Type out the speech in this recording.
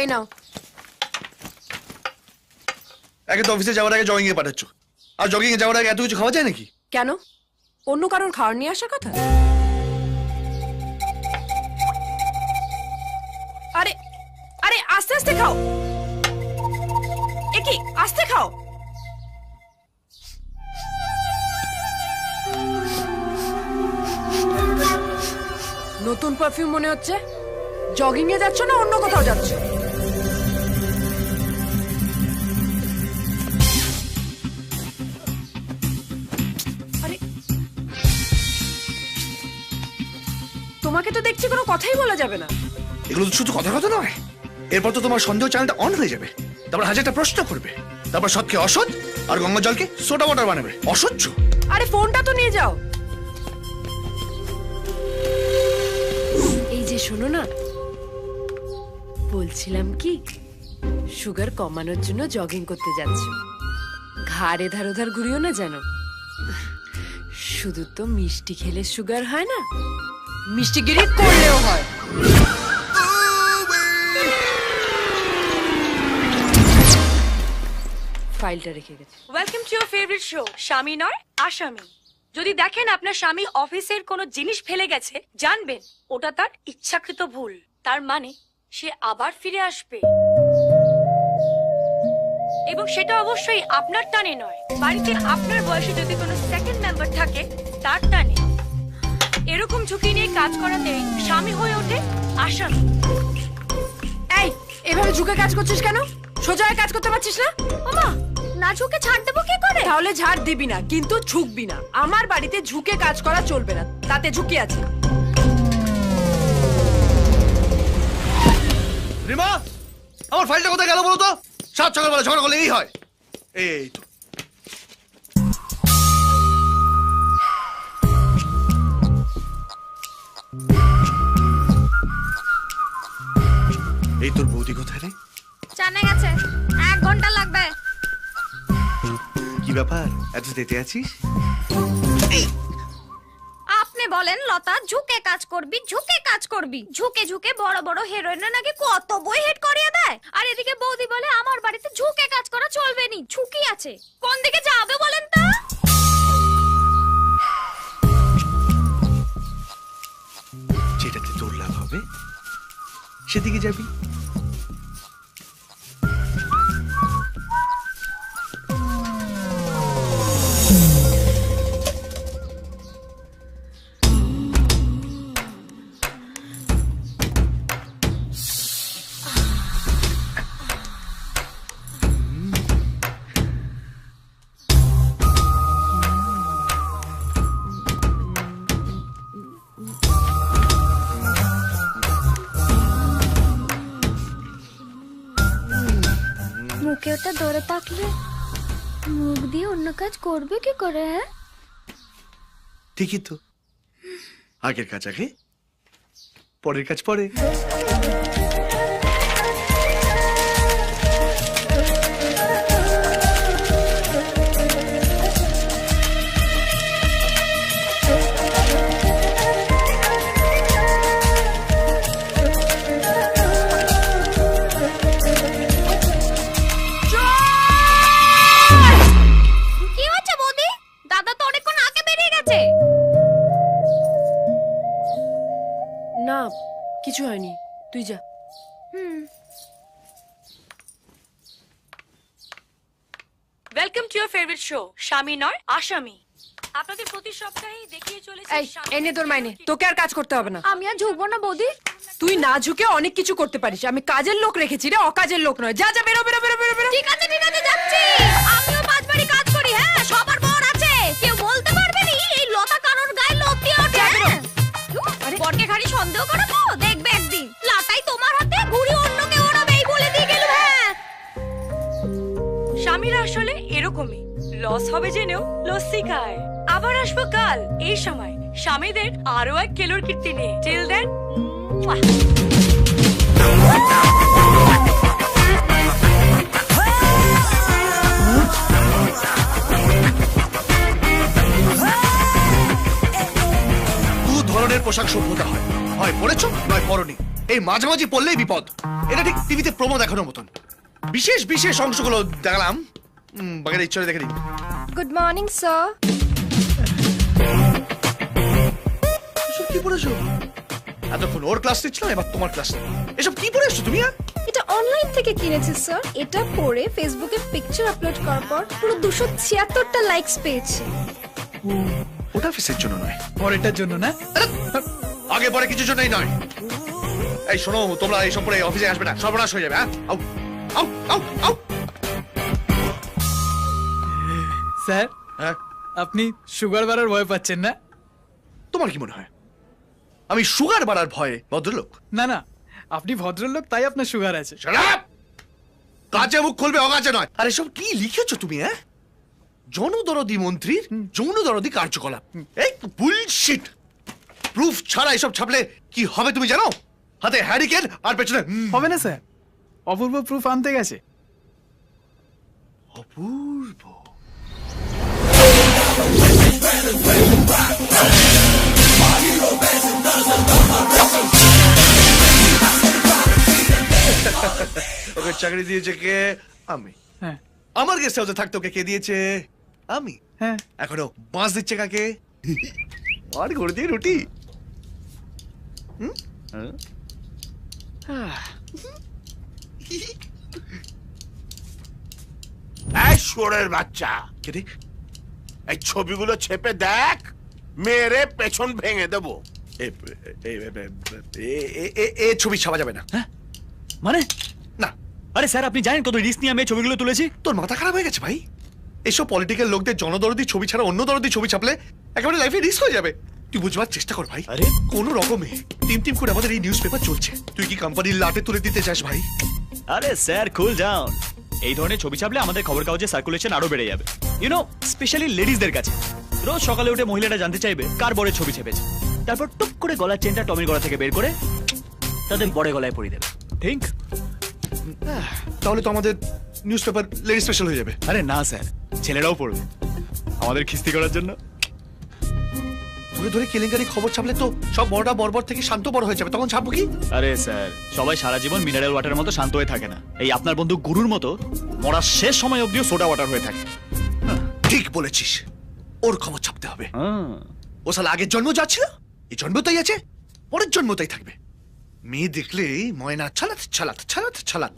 এই নাও। একে তো অফিসে যাওয়ার আগে জগিং এ পাঠাচ্ছ। আর জগিং এ যাওয়ার আগে এত কিছু খাওয়া যায় নাকি? কেন? অন্য কারোর খাওয়ার নিয়ে আসার কথা? আরে আরে আস্তে আস্তে খাও। এ কি আস্তে খাও। নতুন পারফিউম মনে হচ্ছে? জগিং এ যাচ্ছ না অন্য কোথাও যাচ্ছ? তোমাকে তো দেখছি কোনো কথাই বলা যাবে না। এগুলো তো শুধু কথা কথা নয়। এরপর তো তোমার সন্দেহ চ্যানেলটা অন হয়ে যাবে। তারপর হাজারটা প্রশ্ন করবে। তারপর সৎকে অসৎ আর গঙ্গা জলকে সোডা ওয়াটার বানাবে। অসহ্য। আরে ফোনটা তো নিয়ে যাও। এই যে শোনো না। বলছিলাম কি সুগার কমানোর জন্য জগিং করতে যাচ্ছ। ঘাড়ে ধার ওধার ঘুরিও না জানো শুধু তো মিষ্টি খেলে সুগার হয় না। মিষ্টিগিরি করলেও হয়। ফাইলটা রেখে গেছে। Welcome to your favourite show স্বামী নয়, আসামি। যদি দেখেন আপনার স্বামী অফিসের কোনো জিনিস ফেলে গেছে, জানবেন, ওটা তার ইচ্ছাকৃত ভুল। তার মানে সে আবার ফিরে আসবে। এবং সেটা অবশ্যই আপনার টানে নয়। বাড়িতে আপনার বয়সে যদি কোনো সেকেন্ড মেম্বার থাকে, তার টানে। এরকম ঝুঁকি নিয়ে কাজ করাতে স্বামী হয়ে ওঠে আসামি। এই এভাবে ঝুঁকে কাজ করছিস কেন? সোজা হয়ে কাজ করতে পারছিস না? ওমা না ঝুঁকে ছাড় দেবো কি করে? তাহলে ঝাড় দিবি না কিন্তু ঝুঁকবি না। আমার বাড়িতে ঝুঁকে কাজ করা চলবে না তাতে ঝুঁকি আছে। রিমা আমার ফাইলটা কোথায় গেল বলো তো সাত সকালবেলা ঝগড়া করলে এই হয়। এই তো। এই তোর বৌদি কোথায় রে? জানা গেছে। এক ঘণ্টা লাগবে। কি ব্যাপার? এত তেতে আছিস? আপনি বলেন লতা ঝুঁকে কাজ করবি ঝুঁকে কাজ করবি। ঝুঁকে ঝুঁকে বড় বড় হিরোইনরা নাকি কত বই হেড করিয়ে দেয়? আর এদিকে বৌদি বলে আমার বাড়িতে ঝুঁকে কাজ করা চলবে নি ঝুঁকি আছে। কোন দিকে যাবে বলেন তো? যেটাতে তোর লাভ হবে সেদিকে যাবি। মুখে ওটা ধরে থাকলে মুখ দিয়ে অন্য কাজ করবে কি করে হ্যাঁ? ঠিকই তো। আগের কাজ আগে, পরের কাজ পরে। Welcome to your favourite show স্বামী নয় আসামি আপনাদের প্রতি সপ্তাহেই দেখিয়ে চলেছি এই স্বামী- এনে তোর মাইনে। তোকে আর কাজ করতে হবে না। আমি আর ঝুঁকবো না বৌদি। তুই না ঝুঁকে অনেক কিছু করতে পারিস। আমি কাজের লোক রেখেছি রে অকাজের লোক নয়। যা যা বেরো বেরো বেরো বেরো বেরো। ঠিক আছে ঠিক আছে যাচ্ছি। আমিও পাঁচ বাড়ি কাজ করি হ্যাঁ? সবার বর আছে। কেউ বলতে পারবে নি এই লতা কারোর গায়ে লোক দিয়ে ওঠে বরকে খালি সন্দেহ করো তো স্বামীরা আসলে এরকমই। লস হবে জেনেও লস্যি খায়। আবার আসব কাল, এই সময়। স্বামীদের আরও এক কেলোর কীর্তি নিয়ে। টিল দেন ধরনের পোশাক সভ্যতা হয়। হয় পরেছো নয় পরনি এই মাঝামাঝি পড়লেই বিপদ। এটা ঠিক টিভিতে প্রোমো দেখানোর মতন। বিশেষ বিশেষ অংশগুলো দেখালাম। বাকিটা ইচ্ছা দেখে নিন গুড মর্নিং স্যার এসব কি পড়েছো? এতক্ষণ ওর ক্লাস নিচ্ছিলাম এবার তোমার ক্লাস এসব কি পড়ে এসছো তুমি হ্যাঁ? এটা অনলাইন থেকে কিনেছি স্যার এটা পরে ফেসবুকে পিকচার আপলোড করার পর পুরো দুশো ছিয়াত্তরটা লাইকস পেয়েছি। ওটা অফিসের জন্য নয়। পরেরটার জন্য না? আগে পরে কিছু জন্যই নয়। এই শোনো তোমরা এই সব পরে অফিসে আসবে না সর্বনাশ হয়ে যাবে হ্যাঁ? স্যার হ্যাঁ? আপনি সুগার বাড়ার ভয় পাচ্ছেন না? তোমার কি মনে হয়? আমি সুগার বাড়ার ভয়ে ভদ্রলোক? না না আপনি ভদ্রলোক তাই আপনার সুগার আছে! কাজে মুখ খুলবে অগাজে নয়। আর এসব কি লিখেছো তুমি হ্যাঁ? জনদরদি মন্ত্রীর যৌনদরদি কার্যকলাপ। এই বুলশিট প্রুফ ছাড়া এসব ছাপলে কি হবে তুমি জানো? হাতে হ্যারিকেন আর পেছনে হবে না স্যার। অপূর্ব প্রুফ আনতে গেছে। অপূর্ব। ওকে চাকরি দিয়েছে কে? আমি। হ্যাঁ। আমার গেস্ট হাউসে থাকতে ওকে কে দিয়েছে? আমি। হ্যাঁ। এখনও বাঁশ দিচ্ছে কাকে? আর করে দিয়ে রুটি। হুম? হ্যাঁ? এই বাচ্চা। কে এই ছবিগুলো ছেপে দেখ মেরে পেছন ভেঙে দেবো। এ- ছবি ছাপা যাবে না। মানে? না। আরে স্যার আপনি জানেন কত রিস্ক নিয়ে আমি ছবিগুলো তুলেছি? তোর মাথা খারাপ হয়ে গেছে ভাই? এসব পলিটিক্যাল লোকদের জনদরদি ছবি ছাড়া অন্য দরদি ছবি ছাপলে একেবারে লাইফে রিস্ক হয়ে যাবে। তুই বুঝবার চেষ্টা কর ভাই। আরে? কোন রকমে টিম টিম করে আমাদের এই নিউজ পেপার চলছে। তুই কি কোম্পানির লাটে তুলে দিতে চাস ভাই? আরে স্যার কুল ডাউন এই ধরনের ছবি ছাপলে আমাদের খবর কাগজে সার্কুলেশন আরও বেড়ে যাবে। ইউনো স্পেশালি লেডিসদের কাছে। রোজ সকালে উঠে মহিলারা জানতে চাইবে কার বড় ছবি ছেপেছে। তারপর টুক করে গলার চেনটা টমির গলা থেকে বের করে তাদের বড় গলায় পরিয়ে দেবে। ঠিক তাহলে তো আমাদের নিউজ পেপার লেডি স্পেশাল হয়ে যাবে। আরে না স্যার। ছেলেরাও পড়বে। আমাদের খিস্তি করার জন্য। ধরে ধরে কেলেঙ্কারি খবর ছাপলে তো সব বড়টা বর্বর থেকে শান্ত বড় হয়ে যাবে। তখন ছাপবো কি? আরে স্যার সবাই সারা জীবন মিনারেল ওয়াটারের মতো শান্ত হয়ে থাকে না। এই আপনার বন্ধু গুরুর মতো মরার শেষ সময় অবধিও সোডা ওয়াটার হয়ে থাকে। ঠিক বলেছিস। ওর খবর ছাপতে হবে। হ্যাঁ। ও সালে আগের জন্ম যা ছিল এই জন্ম তাই আছে পরের জন্ম তাই থাকবে। মেয়ে দেখলে ময়না ছালাত ছালাত ছালাত ছালাত।